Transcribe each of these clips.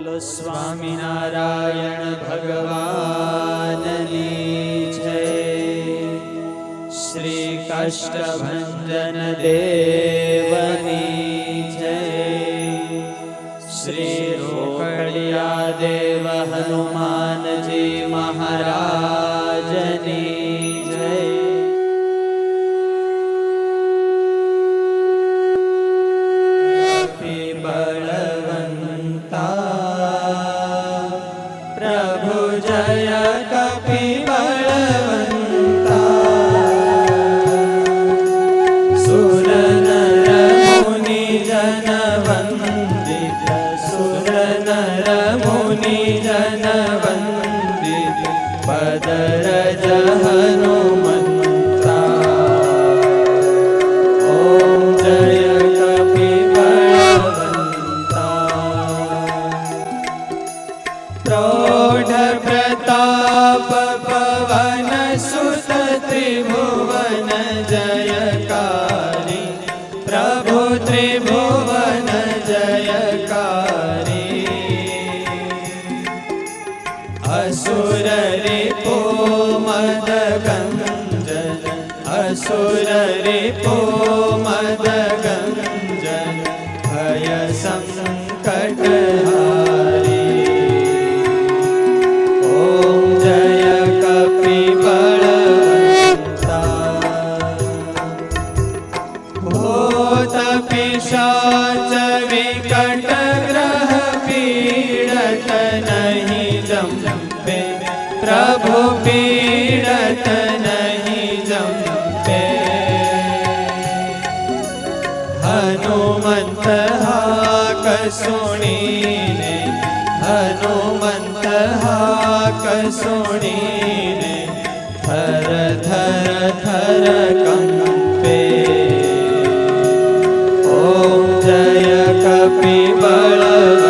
બોલો સ્વામિનારાયણ ભગવાનની જય શ્રી કષ્ટભંજન દેવની જય શ્રી રોકડિયા દેવ હનુમાનજી મહારાજની त्रिभुवन जयकारी प्रभु त्रिभुवन जयकारी असुर रिपो मद गञ्जन असुर रिपो मद गञ्जन भय सङ्कट પ્રભુ પીડત નહીં જમતે. હનુમંત હાક સુણીને, હનુમંત હાક સુણીને, થર થર થર કંપે. ઓમ જય કપિ બળ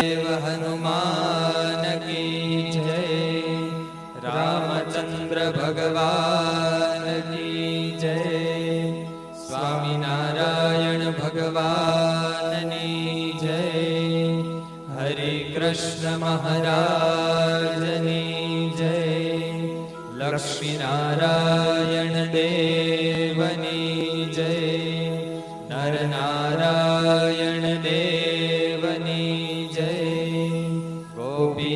देव हनुमान की जय। रामचंद्र भगवान की जय। स्वामी नारायण भगवान की जय। हरे कृष्ण महाराज की जय। लक्ष्मी नारायण देवनी जय।